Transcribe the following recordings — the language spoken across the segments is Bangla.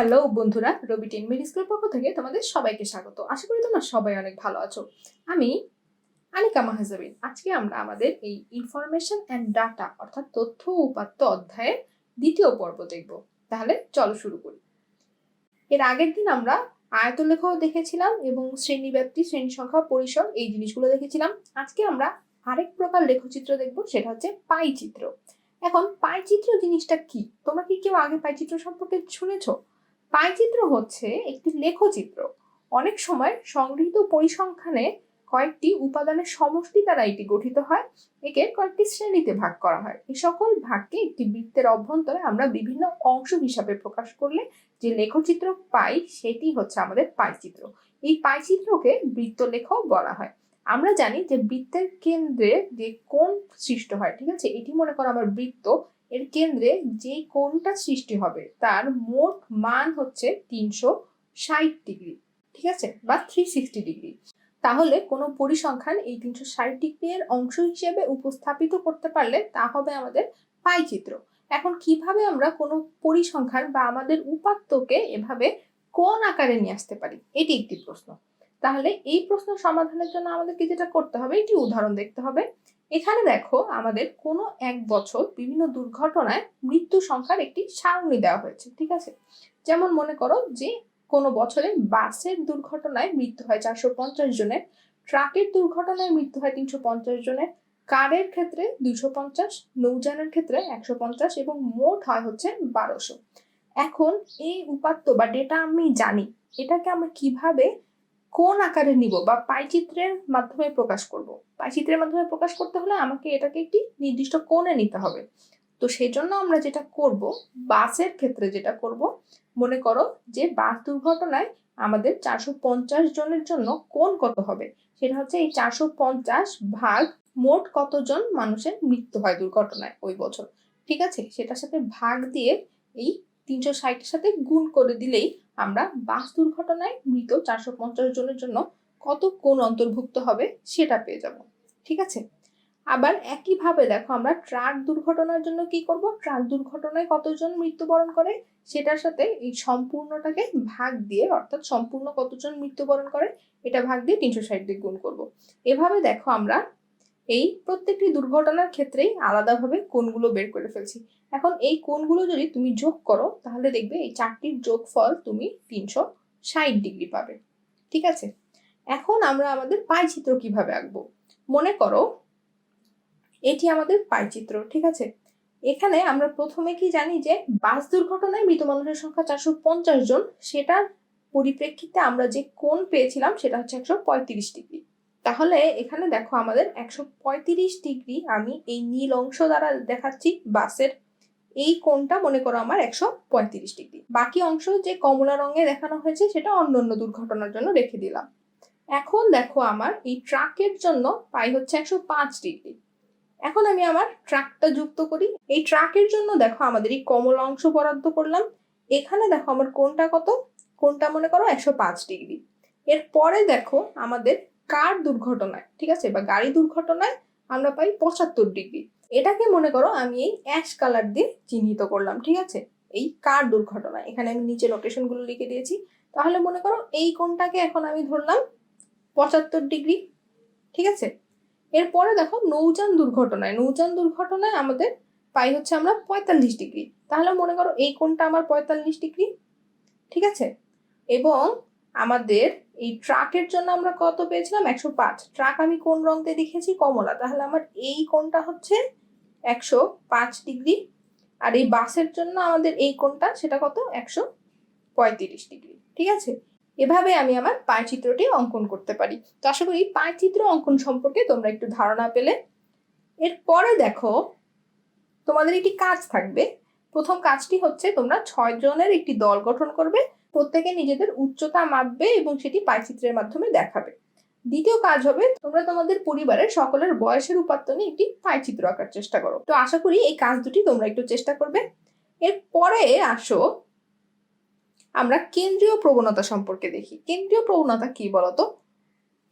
হ্যালো বন্ধুরা, রবি টেন মিড স্কুল পক্ষ থেকে তোমাদের সবাইকে স্বাগত। আশা করি তোমরা সবাই অনেক ভালো আছো। আমি আনিকা মাহাজাবিন। আজকে আমরা আমাদের এই ইনফরমেশন অ্যান্ড ডাটা অর্থাৎ তথ্য উপাত্ত অধ্যায়ের দ্বিতীয় পর্ব দেখব। তাহলে চলো শুরু করি। এর আগের দিন আমরা আয়তলেখাও দেখেছিলাম এবং শ্রেণি ব্যাপ্তি শ্রেণি সংখ্যা পরিসর এই জিনিসগুলো দেখেছিলাম। আজকে আমরা আরেক প্রকার লেখচিত্র দেখব, সেটা হচ্ছে পাই চিত্র। এখন পাইচিত্র জিনিসটা কি? তোমরা কি কেউ আগে পাইচিত্র সম্পর্কে শুনেছো? পাইচিত্র হচ্ছে একটি লেখচিত্র। অনেক সময় সংগৃহীত পরিসংখ্যানে কয়েকটি উপাদানের সমষ্টি দ্বারা এটি গঠিত হয়, একে কয়েকটি শ্রেণীতে ভাগ করা হয়। এই সকল ভাগকে একটি বৃত্তের অভ্যন্তরে আমরা বিভিন্ন অংশ হিসাবে প্রকাশ করলে যে লেখচিত্র পাই সেটি হচ্ছে আমাদের পাইচিত্র। এই পাইচিত্রকে বৃত্তলেখও বলা হয়। আমরা জানি যে বৃত্তের কেন্দ্রে যে কোণ সৃষ্ট হয়, ঠিক আছে? এটি মনে করো আমার বৃত্ত এর কেন্দ্রে যে কোণটা সৃষ্টি হবে, তার মোট মান হচ্ছে তিনশো ষাট ডিগ্রি, ঠিক আছে? বা থ্রি সিক্সটি ডিগ্রি। তাহলে কোনো পরিসংখ্যান এই তিনশো ষাট ডিগ্রি এর অংশ হিসেবে উপস্থাপিত করতে পারলে তা হবে আমাদের পাই চিত্র। এখন কীভাবে আমরা কোনো পরিসংখ্যান বা আমাদের উপাত্তকে এভাবে কোন আকারে নিয়ে আসতে পারি? এটি একটি প্রশ্ন। তাহলে এই প্রশ্ন সমাধানের জন্য আমাদেরকে যেটা করতে হবে এটি উদাহরণ দেখতে হবে। এখানে দেখো আমাদের কোনো এক বছর বিভিন্ন দুর্ঘটনায় মৃত্যু সংখ্যার একটি সারণী দেওয়া হয়েছে, ঠিক আছে? যেমন মনে করো যে কোনো বছরে বাসের দুর্ঘটনায় মৃত্যু হয় চারশো পঞ্চাশ জনের, ট্রাকের দুর্ঘটনায় মৃত্যু হয় তিনশো পঞ্চাশ জনের, কারের ক্ষেত্রে দুইশো পঞ্চাশ, নৌযানের ক্ষেত্রে একশো পঞ্চাশ এবং মোট হয় হচ্ছে বারোশো। এখন এই উপাত্ত বা ডেটা আমি জানি, এটাকে আমরা কীভাবে কোন আকারে নিব বা পাইচিত্রের মাধ্যমে প্রকাশ করব? পাইচিত্রের মাধ্যমে প্রকাশ করতে হলে আমাকে এটাকে একটি নির্দিষ্ট কোণে নিতে হবে। তো সেই জন্য আমরা যেটা করব, বাসের ক্ষেত্রে যেটা করব, মনে করো যে বাস দুর্ঘটনায় আমাদের চারশো পঞ্চাশ জনের জন্য কোন কত হবে? সেটা হচ্ছে এই চারশো পঞ্চাশ ভাগ মোট কতজন মানুষের মৃত্যু হয় দুর্ঘটনায় ওই বছর? ঠিক আছে? সেটার সাথে ভাগ দিয়ে এই তিনশো ষাটের সাথে গুণ করে দিলেই আমরা বাস দুর্ঘটনায় মৃত চারশো পঞ্চাশ জনের জন্য কত কোন অন্তর্ভুক্ত হবে সেটা পেয়ে যাব, ঠিক আছে? আবার একইভাবে দেখো, আমরা ট্রাক দুর্ঘটনার জন্য কি করব? ট্রাক দুর্ঘটনায় কতজন মৃত্যুবরণ করে? সেটার সাথে এই সম্পূর্ণটাকে ভাগ দিয়ে, অর্থাৎ সম্পূর্ণ কতজন মৃত্যুবরণ করে? এটা ভাগ দিয়ে তিনশো ষাট দিয়ে গুণ করব। এভাবে দেখো আমরা এই প্রত্যেকটি দুর্ঘটনার ক্ষেত্রেই আলাদাভাবে কোনগুলো বের করে ফেলছি। এখন এই কোণগুলো যদি তুমি যোগ করো, তাহলে দেখবে এই চারটির যোগফল তুমি তিনশো ষাট ডিগ্রি পাবে। ঠিক আছে? এখন আমরা আমাদের পাইচিত্র কীভাবে আঁকবো? মনে করো, এটি আমাদের পাইচিত্র ঠিক আছে? এখানে আমরা প্রথমে কি জানি যে বাস দুর্ঘটনায় মৃত মানুষের সংখ্যা চারশো পঞ্চাশ জন, সেটার পরিপ্রেক্ষিতে আমরা যে কোণ পেয়েছিলাম, সেটা হচ্ছে একশো পঁয়ত্রিশ ডিগ্রি। তাহলে এখানে দেখো আমাদের একশো পঁয়ত্রিশ ডিগ্রি আমি এই নীল অংশ দ্বারা দেখাচ্ছি বাসের। এই কোণটা মনে করো আমার একশো পঁয়ত্রিশ ডিগ্রি। বাকি অংশ যে কমলা রঙে দেখানো হয়েছে সেটা অন্য অন্য দুর্ঘটনার জন্য রেখে দিলাম। এখন দেখো আমার এই ট্রাকের জন্য পাই হচ্ছে একশো পাঁচ ডিগ্রি। এখন আমি আমার ট্রাকটা যুক্ত করি। এই ট্রাকের জন্য দেখো আমাদের এই কমলা অংশ বরাদ্দ করলাম। এখানে দেখো আমার কোনটা কত? কোনটা মনে করো একশো পাঁচ ডিগ্রি। এরপরে দেখো আমাদের কার দুর্ঘটনায়, ঠিক আছে? বা গাড়ি দুর্ঘটনায় আমরা পাই পঁচাত্তর ডিগ্রি। এটাকে মনে করো আমি এই অ্যাশ কালার দিয়ে চিহ্নিত করলাম, ঠিক আছে? এই কার দুর্ঘটনা এখানে আমি নিচে লোকেশনগুলো লিখে দিয়েছি। তাহলে মনে করো এই কোণটাকে এখন আমি ধরলাম পঁচাত্তর ডিগ্রি, ঠিক আছে? এরপরে দেখো নৌযান দুর্ঘটনায়। নৌযান দুর্ঘটনায় আমাদের পাই হচ্ছে আমরা পঁয়তাল্লিশ ডিগ্রি। তাহলে মনে করো এই কোণটা আমার পঁয়তাল্লিশ ডিগ্রি, ঠিক আছে? এবং আমাদের এই ট্রাকের জন্য আমরা কত পেয়েছিলাম? একশো পাঁচ। ট্রাক আমি কোন রং দিয়ে দেখেছি? কমলা। তাহলে আমার এই কোণটা হচ্ছে একশো পাঁচ ডিগ্রি। আর এই বাসের জন্য আমাদের এই কোণটা সেটা কত? একশো পঁয়ত্রিশ ডিগ্রি। ঠিক আছে? এভাবে আমি আমার পায় চিত্রটি অঙ্কন করতে পারি। তো আশা করি পায় চিত্র অঙ্কন সম্পর্কে তোমরা একটু ধারণা পেলে। এরপরে দেখো, তোমাদের একটি কাজ থাকবে। প্রথম কাজটি হচ্ছে তোমরা ছয় জনের একটি দল গঠন করবে। প্রত্যেকে নিজেদের উচ্চতা মাপবে এবং সেটি পাইচিত্রের মাধ্যমে দেখাবে। দ্বিতীয় কাজ হবে, তোমরা তোমাদের পরিবারের সকলের বয়সের উপাত্ত নিয়ে একটি পাইচিত্র আঁকার চেষ্টা করো। তো আশা করি এই কাজ দুটি তোমরা একটু চেষ্টা করবে। এরপরে আসো, আমরা কেন্দ্রীয় প্রবণতা সম্পর্কে দেখি। কেন্দ্রীয় প্রবণতা কি বলতো?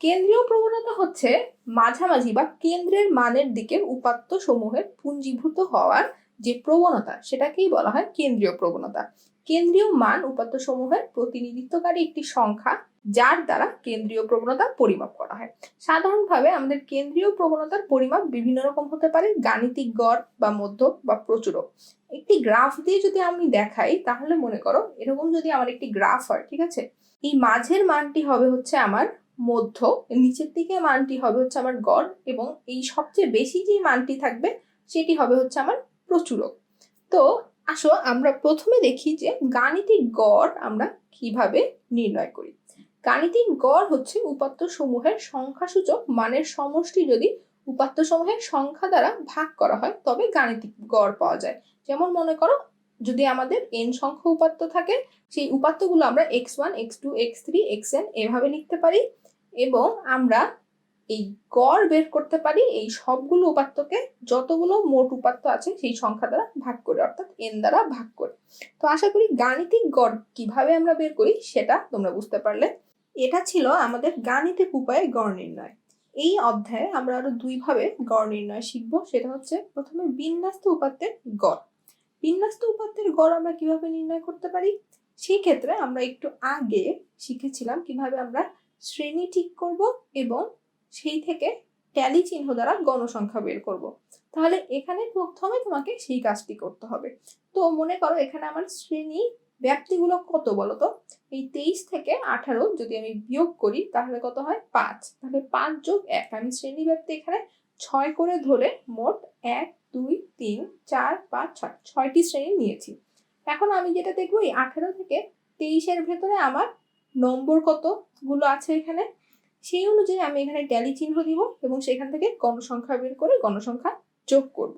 কেন্দ্রীয় প্রবণতা হচ্ছে মাঝামাঝি বা কেন্দ্রের মানের দিকে উপাত্ত সমূহের পুঞ্জীভূত হওয়ার যে প্রবণতা, সেটাকেই বলা হয় কেন্দ্রীয় প্রবণতা। কেন্দ্রীয় মান উপাত্ত সমূহের প্রতিনিধিত্বকারী একটি সংখ্যা, যার দ্বারা কেন্দ্রীয় প্রবণতা পরিমাপ করা হয়। সাধারণভাবে আমাদের কেন্দ্রীয় প্রবণতার পরিমাপ বিভিন্ন রকম হতে পারে, গাণিতিক গড় বা মধ্য বা প্রচুরক। একটি গ্রাফ দিয়ে যদি আমি দেখাই, তাহলে মনে করো এরকম যদি আমার একটি গ্রাফ হয়, ঠিক আছে? এই মাঝের মানটি হবে হচ্ছে আমার মধ্য নিচের দিকে মানটি হবে হচ্ছে আমার গড়, এবং এই সবচেয়ে বেশি যে মানটি থাকবে, সেটি হবে হচ্ছে আমার প্রচুরক। তো আসো, আমরা প্রথমে দেখি যে গাণিতিক গড় আমরা কীভাবে নির্ণয় করি। গাণিতিক গড় হচ্ছে উপাত্ত সমূহের সংখ্যাসূচক মানের সমষ্টি যদি উপাত্ত সমূহের সংখ্যা দ্বারা ভাগ করা হয়, তবে গাণিতিক গড় পাওয়া যায়। যেমন মনে করো, যদি আমাদের এন সংখ্যা উপাত্ত থাকে, সেই উপাত্তগুলো আমরা x one x two x three x n এভাবে লিখতে পারি এবং আমরা এই গড় বের করতে পারি, এই সবগুলো উপাত্তকে যতগুলো মোট উপাত্ত আছে সেই সংখ্যা দ্বারা ভাগ করে, অর্থাৎ এন দ্বারা ভাগ করে। তো আশা করি গাণিতিক গড় কীভাবে আমরা বের করি সেটা তোমরা বুঝতে পারলে। এটা ছিল আমাদের গাণিতিক উপায়ে গড় নির্ণয়। এই অধ্যায়ে আমরা আরও দুইভাবে গড় নির্ণয় শিখব। সেটা হচ্ছে প্রথমে বিন্যাস্ত উপাত্তের গড়। বিন্যাস্ত উপাত্তের গড় আমরা কীভাবে নির্ণয় করতে পারি? সেই ক্ষেত্রে আমরা একটু আগে শিখেছিলাম কীভাবে আমরা শ্রেণি ঠিক করব এবং সেই থেকে ট্যালি চিহ্ন দ্বারা গণসংখ্যা বের করব। তাহলে এখানে প্রথমে তোমাকে সেই কাজটি করতে হবে। তো মনে করো এখানে আমার শ্রেণি ব্যাপ্তিগুলো কত বলো তো? এই তেইশ থেকে আঠারো যদি আমি বিয়োগ করি তাহলে কত হয়? পাঁচ। তাহলে পাঁচ যোগ এক। আমি শ্রেণি ব্যাপ্তি এখানে ছয় করে ধরে মোট এক, দুই, তিন, চার, পাঁচ, ছয়, ছয়টি শ্রেণি নিয়েছি। এখন আমি যেটা দেখব, এই আঠারো থেকে তেইশের ভেতরে আমার নম্বর কতগুলো আছে এখানে? সেই অনুযায়ী আমি এখানে ট্যালি চিহ্ন দিব এবং সেখান থেকে গণসংখ্যা বের করে গণসংখ্যা যোগ করব।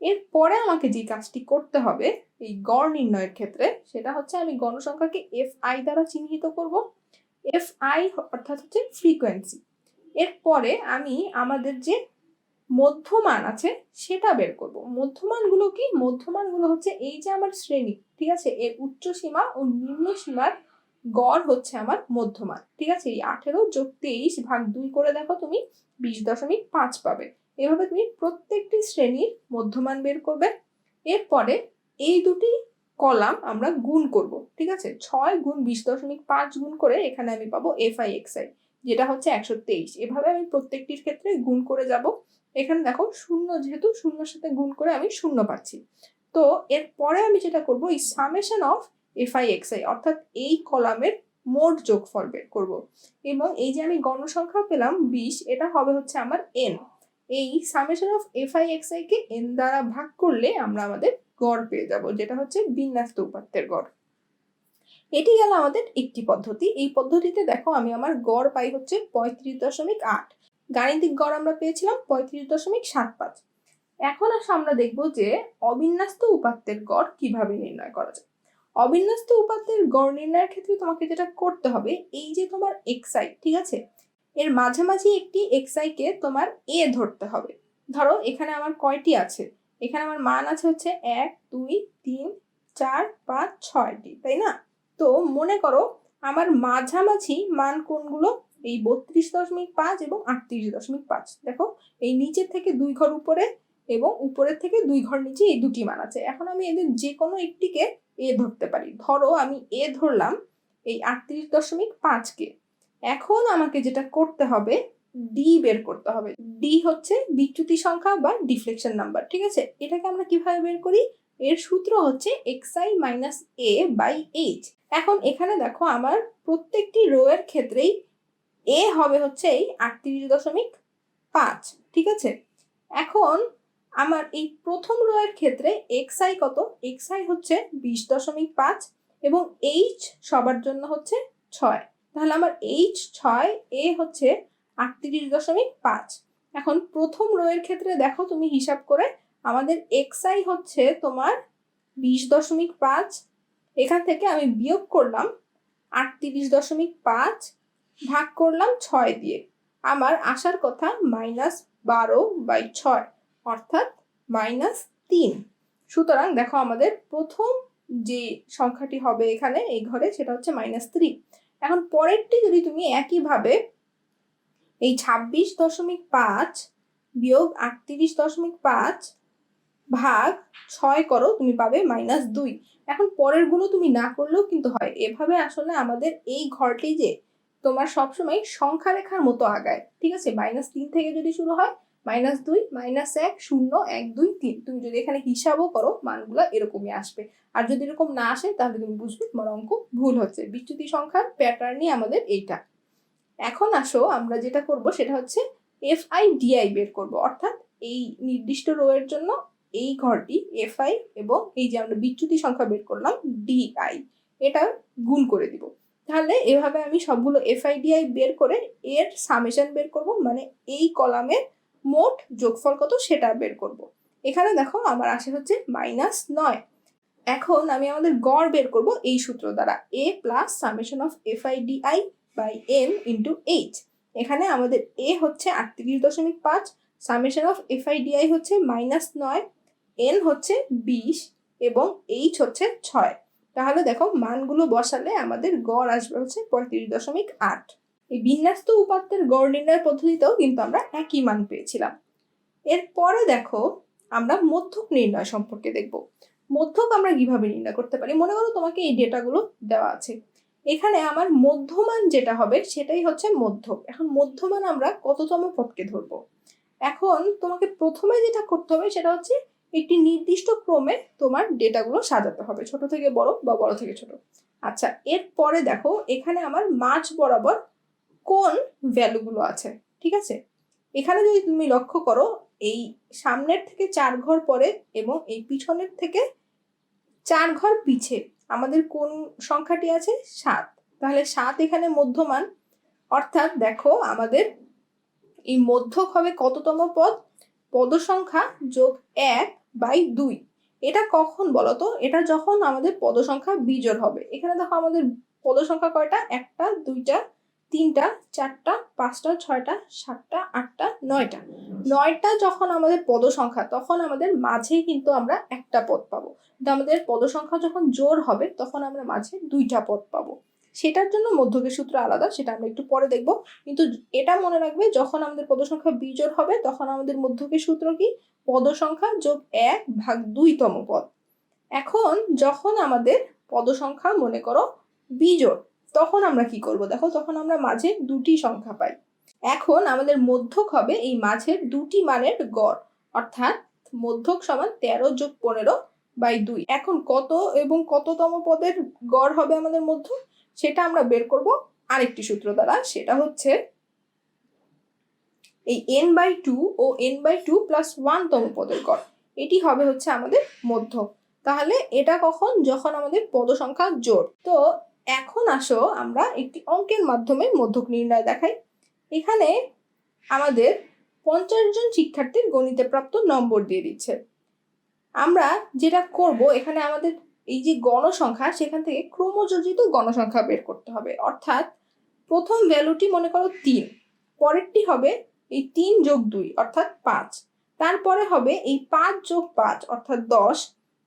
এরপরে আমাকে যে কাজটি করতে হবে, এই গড় নির্ণয়ের ক্ষেত্রে, সেটা হচ্ছে আমি গণসংখ্যাকে এফ আই দ্বারা চিহ্নিত করব। এফ আই অর্থাৎ হচ্ছে ফ্রিকোয়েন্সি এরপরে আমি আমাদের যে মধ্যমান আছে, সেটা বের করব। মধ্যমানগুলো কি? মধ্যমানগুলো হচ্ছে এই যে আমার শ্রেণি, ঠিক আছে? এর উচ্চ সীমা ও নিম্ন সীমার গড় হচ্ছে আমার মধ্যমান। ঠিক আছে? এই আঠেরো যোগ তেইশ ভাগ দুই করে দেখো তুমি বিশ দশমিক পাঁচ পাবে। এভাবে তুমি প্রত্যেকটি শ্রেণির মধ্যমান বের করবে। এরপরে এই দুটি কলাম আমরা গুণ করব। ঠিক আছে? ছয় গুণ বিশ দশমিক পাঁচ গুণ করে এখানে আমি পাবো এফ আই এক্স আই, যেটা হচ্ছে একশো তেইশ। এভাবে আমি প্রত্যেকটির ক্ষেত্রে গুণ করে যাব। এখানে দেখো শূন্য যেহেতু শূন্যর সাথে গুণ করে আমি শূন্য পাচ্ছি। তো এরপরে আমি যেটা করব, এই summation of f i x i অর্থাৎ এই কলামের মোট যোগফল বের করব। এবং এই যে আমি গণসংখ্যা পেলাম বিশ, এটা হবে হচ্ছে আমার এন এই summation of f i x i K N দ্বারা ভাগ করলে আমরা আমাদের গড় পেয়ে যাব, যেটা হচ্ছে বিন্যাস্ত উপাত্তের গড়। এটি গেল আমাদের একটি পদ্ধতি। এই পদ্ধতিতে দেখো আমি আমার গড় পাই হচ্ছে পঁয়ত্রিশ দশমিক আট। গাণিতিক গড় আমরা পেয়েছিলাম পঁয়ত্রিশ দশমিক সাত পাঁচ। এখন আসে আমরা দেখব যে অবিন্যস্ত উপাত্তের গড় কীভাবে নির্ণয় করা যায়। অবিন্যস্ত উপাত্তের গড় নির্ণয়ের ক্ষেত্রে তোমাকে যেটা করতে হবে, এই যে তোমার এক্সআই ঠিক আছে? এর মাঝামাঝি একটি এক্সআই কে তোমার এ ধরতে হবে। ধরো, এখানে আমার কয়টি আছে? এখানে আমার মান আছে হচ্ছে এক, দুই, তিন, চার, পাঁচ, ছয়টি, তাই না? তো মনে করো, আমার মাঝামাঝি মান কোনগুলো? এই বত্রিশ দশমিক পাঁচ এবং আটত্রিশ দশমিক পাঁচ। দেখো, এই নিচের থেকে দুই ঘর উপরে এবং উপরের থেকে দুই ঘর নিচে এই দুটি মান আছে। এখন আমি এদের যে কোনো একটিকে এ ধরতে পারি। ধরো আমি এ ধরলাম এই আটত্রিশ দশমিক পাঁচকে এখন আমাকে যেটা করতে হবে ডি বের করতে হবে। ডি হচ্ছে বিচ্যুতি সংখ্যা বা ডিফ্লেকশন নাম্বার, ঠিক আছে? এটাকে আমরা কীভাবে বের করি? এর সূত্র হচ্ছে x i minus a by h এখন এখানে দেখো আমার প্রত্যেকটি রো এর ক্ষেত্রেই এ হবে হচ্ছে এই আটত্রিশ দশমিক পাঁচ, ঠিক আছে? এখন আমার এই প্রথম রো এর ক্ষেত্রে এক্স আই কত? এক্স আই হচ্ছে বিশ দশমিক পাঁচ এবং এইচ সবার জন্য হচ্ছে ছয়। তাহলে আমার এইচ ছয় এ হচ্ছে আটত্রিশ দশমিক পাঁচ। এখন প্রথম রো এর ক্ষেত্রে দেখো তুমি হিসাব করে আমাদের এক্স আই হচ্ছে তোমার বিশ দশমিক পাঁচ। এখান থেকে আমি বিয়োগ করলাম আটত্রিশ দশমিক পাঁচ ভাগ করলাম ছয় দিয়ে। আমার আসার কথা মাইনাস বারো বাই ছয়। অর্থাৎ মাইনাস তিন। সুতরাং দেখো আমাদের প্রথম যে সংখ্যাটি হবে এখানে, এই ঘরে, সেটা হচ্ছে মাইনাস থ্রি এখন পরেরটি যদি তুমি একইভাবে এই ছাব্বিশ দশমিক পাঁচ বিয়োগ আটত্রিশ দশমিক পাঁচ ভাগ ছয় করো, তুমি পাবে মাইনাস দুই। এখন পরেরগুলো তুমি না করলেও কিন্তু হয়। এভাবে আসলে আমাদের এই ঘরটি যে তোমার সবসময় সংখ্যা রেখার মতো আগায়। ঠিক আছে? মাইনাস তিন থেকে যদি শুরু হয় মাইনাস দুই, মাইনাস এক, শূন্য, এক, দুই, তিন। তুমি যদি এখানে হিসাবও করো, মানগুলো এরকমই আসবে। আর যদি এরকম না আসে, তাহলে তুমি বুঝবে তোমার অঙ্ক ভুল হচ্ছে। বিচ্যুতি সংখ্যার প্যাটার্নই আমাদের এইটা। এখন আসো, আমরা যেটা করব, সেটা হচ্ছে এফ আই ডিআই বের করব। অর্থাৎ এই নির্দিষ্ট রো এর জন্য এই ঘরটি এফ আই এবং এই যে আমরা বিচ্যুতি সংখ্যা বের করলাম ডিআই এটা গুণ করে দিব। তাহলে এভাবে আমি সবগুলো এফআইডিআই বের করে এর সামেশন বের করব। মানে এই কলামের মোট যোগফল কত সেটা বের করব। এখানে দেখো আমার আসে হচ্ছে মাইনাস নয়। এখন আমি আমাদের গড় বের করব এই সূত্র দ্বারা A plus summation of F I F I D I by N into H এখানে আমাদের এ হচ্ছে আটত্রিশ দশমিক পাঁচ summation of F I F I D I হচ্ছে মাইনাস নয় এন হচ্ছে বিশ এবং এইচ হচ্ছে ছয়। তাহলে দেখো মানগুলো বসালে আমাদের গড় আসবে হচ্ছে পঁয়ত্রিশ দশমিক আট। এই বিন্যস্ত উপাত্তের গড় নির্ণয়ের পদ্ধতিতেও কিন্তু আমরা একই মান পেয়েছিলাম। এরপরে দেখো, আমরা মধ্যক নির্ণয় সম্পর্কে দেখব। মধ্যক আমরা কীভাবে নির্ণয় করতে পারি? মনে করো তোমাকে এই ডেটাগুলো দেওয়া আছে। এখানে আমার মধ্যমান যেটা হবে সেটাই হচ্ছে মধ্যক। এখন মধ্যমান আমরা কততম পদকে ধরবো? এখন তোমাকে প্রথমে যেটা করতে হবে সেটা হচ্ছে একটি নির্দিষ্ট ক্রমে তোমার ডেটাগুলো সাজাতে হবে, ছোট থেকে বড় বা বড় থেকে ছোট। আচ্ছা এরপরে দেখো, এখানে আমার মাঝ বরাবর কোন ভ্যালুগুলো আছে, ঠিক আছে? এখানে যদি তুমি লক্ষ্য করো, এই সামনের থেকে চার ঘর পরে এবং এই পিছনের থেকে চার ঘর পিছে আমাদের কোন সংখ্যাটি আছে? সাত। তাহলে সাত এখানে মধ্যমান। অর্থাৎ দেখো আমাদের এই মধ্যক হবে কততম পদ? পদ সংখ্যা যোগ এক বাই দুই। এটা কখন বলতো? এটা যখন আমাদের পদ সংখ্যা বিজোড় হবে। এখানে দেখো আমাদের পদ সংখ্যা কয়টা? একটা, দুইটা তিনটা, চারটা, পাঁচটা, ছয়টা, সাতটা, আটটা, নয়টা। নয়টা যখন আমাদের পদ সংখ্যা তখন আমাদের মাঝেই কিন্তু আমরা একটা পদ পাবো। কিন্তু আমাদের পদ সংখ্যা যখন জোর হবে, তখন আমরা মাঝে দুইটা পদ পাবো। সেটার জন্য মধ্যকের সূত্র আলাদা, সেটা আমরা একটু পরে দেখব। কিন্তু এটা মনে রাখবে, যখন আমাদের পদ সংখ্যা বিজোড় হবে, তখন আমাদের মধ্যকের সূত্র কি? পদ সংখ্যা যোগ এক ভাগ দুইতম পদ। এখন যখন আমাদের পদ সংখ্যা মনে করো, বিজোড় তখন আমরা কি করব? দেখো, তখন আমরা মাঝে দুটি সংখ্যা পাই। এখন আমাদের মধ্যক হবে এই মাঝের দুটি মানের গড়। অর্থাৎ মধ্যক সমান তেরো যোগ পনেরো বাই দুই। এখন কত এবং কততম পদের গড় হবে আমাদের মধ্যক? সেটা আমরা বের করব আরেকটি সূত্র দ্বারা। সেটা হচ্ছে এই এন বাই টু ও এন বাই টু প্লাস ওয়ানতম পদের গড়। এটি হবে হচ্ছে আমাদের মধ্য তাহলে এটা কখন? যখন আমাদের পদ সংখ্যা জোর তো এখন আসো আমরা একটি অঙ্কের মাধ্যমে মধ্যক নির্ণয় দেখাই। এখানে আমাদের পঞ্চাশ জন শিক্ষার্থীর গণিতে প্রাপ্ত নম্বর দিয়ে দিচ্ছে। আমরা যেটা করব, এখানে আমাদের এই যে গণসংখ্যা, সেখান থেকে ক্রমযোজিত গণসংখ্যা বের করতে হবে। অর্থাৎ প্রথম ভ্যালুটি মনে করো তিন, পরেরটি হবে এই তিন যোগ দুই, অর্থাৎ পাঁচ। তারপরে হবে এই পাঁচ যোগ পাঁচ, অর্থাৎ দশ।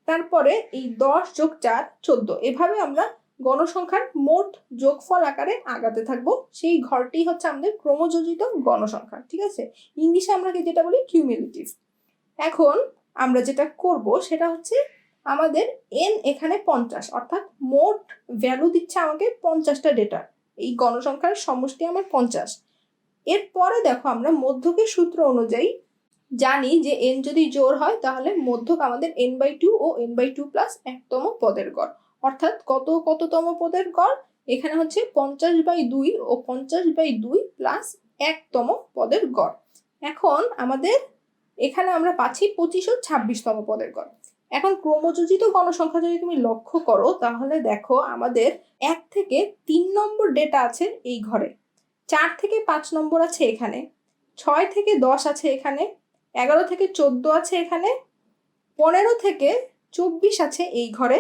তারপরে এই দশ যোগ চার, চোদ্দ। এভাবে আমরা গণসংখ্যার মোট যোগফল আকারে আগাতে থাকব। সেই ঘরটি হচ্ছে আমাদের ক্রমযোজিত গণসংখ্যা, ঠিক আছে? ইংলিশে আমরা যেটা বলি কিউমিলিটিভ এখন আমরা যেটা করব সেটা হচ্ছে আমাদের এন এখানে পঞ্চাশ, অর্থাৎ মোট ভ্যালু দিচ্ছে আমাকে পঞ্চাশটা ডেটা এই গণসংখ্যার সমষ্টি আমার পঞ্চাশ। এরপরে দেখো আমরা মধ্যকের সূত্র অনুযায়ী জানি যে এন যদি জোর হয় তাহলে মধ্যক আমাদের এন বাই টু ও এন বাই টু প্লাস একতম পদের গড়। অর্থাৎ কত কততম পদের গড়? এখানে হচ্ছে পঞ্চাশ বাই দুই ও পঞ্চাশ বাই দুই প্লাস একতম পদের গড়। এখন আমাদের, এখানে আমরা পাচ্ছি পঁচিশ ও ছাব্বিশতম পদের গড়। এখন ক্রমযোজিত গণসংখ্যা যদি তুমি লক্ষ্য করো, তাহলে দেখো আমাদের এক থেকে তিন নম্বর ডেটা আছে এই ঘরে। চার থেকে পাঁচ নম্বর আছে এখানে। ছয় থেকে দশ আছে এখানে। এগারো থেকে চোদ্দ আছে এখানে। পনেরো থেকে চব্বিশ আছে এই ঘরে।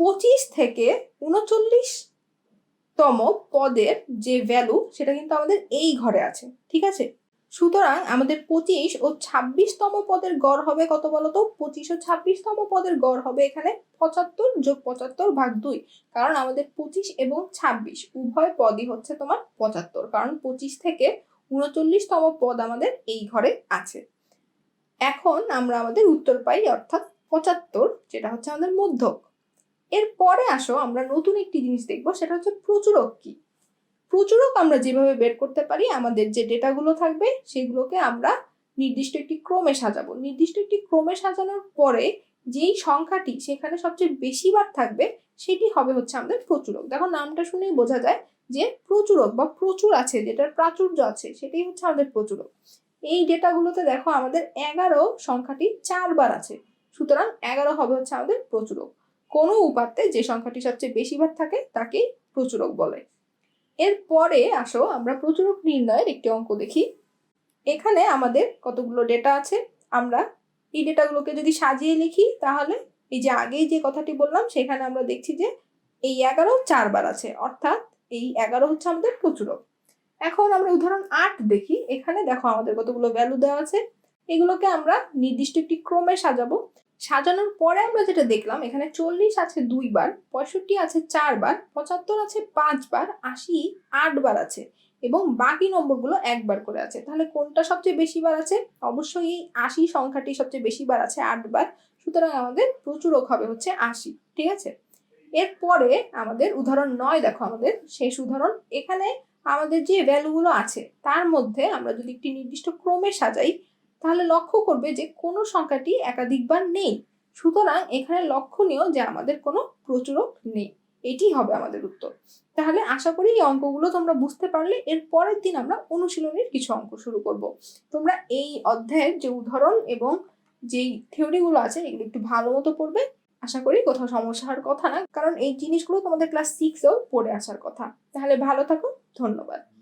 পঁচিশ থেকে উনচল্লিশ তম পদের যে ভ্যালু সেটা কিন্তু আমাদের এই ঘরে আছে, ঠিক আছে? সুতরাং আমাদের পঁচিশ ও ছাব্বিশতম পদের গড় হবে কত বলতো? পঁচিশ ও ছাব্বিশতম পদের গড় হবে এখানে পঁচাত্তর যোগ পঁচাত্তর ভাগ দুই। কারণ আমাদের পঁচিশ এবং ছাব্বিশ উভয় পদই হচ্ছে তোমার পঁচাত্তর। কারণ পঁচিশ থেকে উনচল্লিশতম পদ আমাদের এই ঘরে আছে। এখন আমরা আমাদের উত্তর পাই, অর্থাৎ পঁচাত্তর, যেটা হচ্ছে আমাদের মধ্যক। এরপরে আসো, আমরা নতুন একটি জিনিস দেখব, সেটা হচ্ছে প্রচুরক কি? প্রচুরক আমরা যেভাবে বের করতে পারি, আমাদের যে ডেটাগুলো থাকবে, সেগুলোকে আমরা নির্দিষ্ট একটি ক্রমে সাজাবো। নির্দিষ্ট একটি ক্রমে সাজানোর পরে যেই সংখ্যাটি সেখানে সবচেয়ে বেশি বার থাকবে, সেটি হবে হচ্ছে আমাদের প্রচুরক। দেখো, নামটা শুনেই বোঝা যায় যে প্রচুরক বা প্রচুর আছে, যেটার প্রাচুর্য আছে, সেটাই হচ্ছে আমাদের প্রচুরক। এই ডেটাগুলোতে দেখো, আমাদের এগারো সংখ্যাটি চারবার আছে, সুতরাং এগারো হবে হচ্ছে আমাদের প্রচুরক। কোনো উপাত্তে যে সংখ্যাটি সবচেয়ে বেশিবার থাকে, তাকেই প্রচুরক বলে। এরপরে আসো, আমরা প্রচুরক নির্ণয়ের একটি অঙ্ক দেখি। এখানে আমাদের কতগুলো ডেটা আছে? আমরা এই ডেটাগুলোকে যদি সাজিয়ে লিখি, তাহলে এই যে আগেই যে কথাটি বললাম, সেখানে আমরা দেখছি যে এই এগারো চারবার আছে। অর্থাৎ এই এগারো হচ্ছে আমাদের প্রচুরক। এখন আমরা উদাহরণ আট দেখি। এখানে দেখো আমাদের কতগুলো ভ্যালু দেওয়া আছে। এগুলোকে আমরা নির্দিষ্ট একটি ক্রমে সাজাবো। সাজানোর পরে আমরা যেটা দেখলাম, এখানে চল্লিশ আছে দুইবার, পঁয়ষট্টি আছে চারবার, পঁচাত্তর আছে পাঁচবার, আশি আটবার আছে এবং বাকি নম্বরগুলো একবার করে আছে। তাহলে কোনটা সবচেয়ে বেশি বার আছে? অবশ্যই এই আশি সংখ্যাটি সবচেয়ে বেশি বার আছে আটবার, সুতরাং আমাদের প্রচুরক হবে হচ্ছে আশি, ঠিক আছে? এরপরে আমাদের উদাহরণ নয় দেখো আমাদের, শেষ উদাহরণ। এখানে আমাদের যে ভ্যালুগুলো আছে, তার মধ্যে আমরা যদি একটি নির্দিষ্ট ক্রমে সাজাই তাহলে লক্ষ্য করবে যে কোনো সংখ্যাটি একাধিকবার নেই। সুতরাং এখানে লক্ষণীয় যে আমাদের কোনো প্রচুরক নেই। এটি হবে আমাদের উত্তর। তাহলে আশা করি এই অঙ্কগুলো তোমরা বুঝতে পারলে। এর পরের দিন আমরা অনুশীলনের কিছু অঙ্ক শুরু করব। তোমরা এই অধ্যায়ের যে উদাহরণ এবং যেই থিওরিগুলো আছে, এগুলো একটু ভালো মতো পড়বে। আশা করি কোথাও সমস্যা হওয়ার কথা না। কারণ এই জিনিসগুলো তোমাদের ক্লাস সিক্সেও পড়ে আসার কথা। তাহলে ভালো থাকো। ধন্যবাদ।